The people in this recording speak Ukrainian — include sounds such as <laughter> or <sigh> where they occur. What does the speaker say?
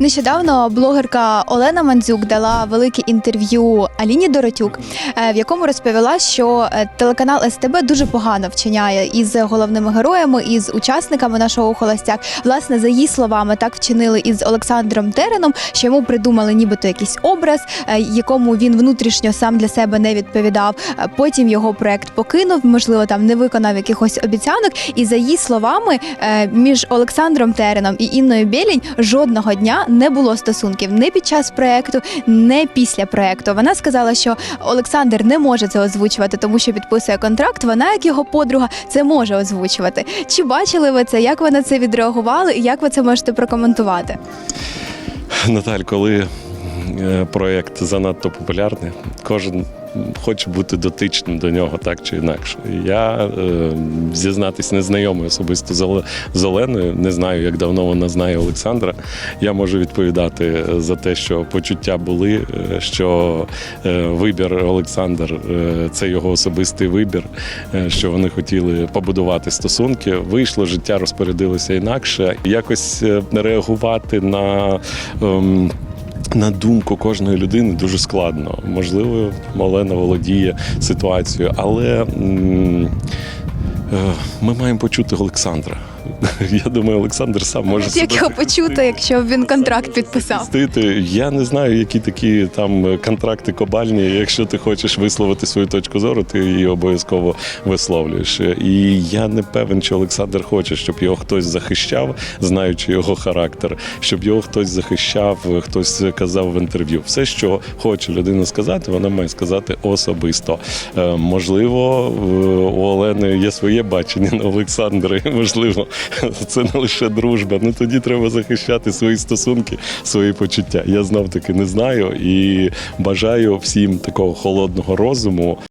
Нещодавно блогерка Олена Мандзюк дала велике інтерв'ю Аліні Доротюк, е, в якому розповіла, що е, телеканал СТБ дуже погано вчиняє із головними героями, із учасниками нашого холостяк. Власне, за її словами, так вчинили із Олександром Тереном, що йому придумали нібито якийсь образ, е, якому він внутрішньо сам для себе не відповідав. Потім його проект покинув, можливо, там не виконав якихось обіцянок. І за її словами, між Олександром Тереном і Інною Білінь жодного дня не було стосунків не під час проекту, не після проекту. Вона сказала, що Олександр не може це озвучувати, тому що підписує контракт. Вона, як його подруга, це може озвучувати. Чи бачили ви це? Як ви на це відреагували, і як ви це можете прокоментувати? Наталь, коли е, проєкт занадто популярний, кожен хоче бути дотичним до нього так чи інакше. Я е, зізнатись незнайомий особисто з Оле- Оленою, не знаю, як давно вона знає Олександра. Я можу відповідати е, за те, що почуття були, е, що е, вибір Олександр е, це його особистий вибір, е, що вони хотіли побудувати стосунки. Вийшло, життя розпорядилося інакше. Якось е, реагувати на. ем, на думку кожної людини дуже складно. Можливо, Малена володіє ситуацією, але е, ми маємо почути Олександра. Я думаю, Олександр сам може Як його почути, якщо він контракт підписав? захистити. Я не знаю, які такі там контракти кобальні. Якщо ти хочеш висловити свою точку зору, ти її обов'язково висловлюєш. І я не певен, чи Олександр хоче, щоб його хтось захищав, знаючи його характер, щоб його хтось захищав, хтось казав в інтерв'ю. Все, що хоче людина сказати, вона має сказати особисто. Е, Можливо, у Олени є своє бачення на Олександра. <laughs> Можливо, <laughs> це не лише дружба. Ну тоді треба захищати свої стосунки, свої почуття. Я знов таки не знаю і бажаю всім такого холодного розуму.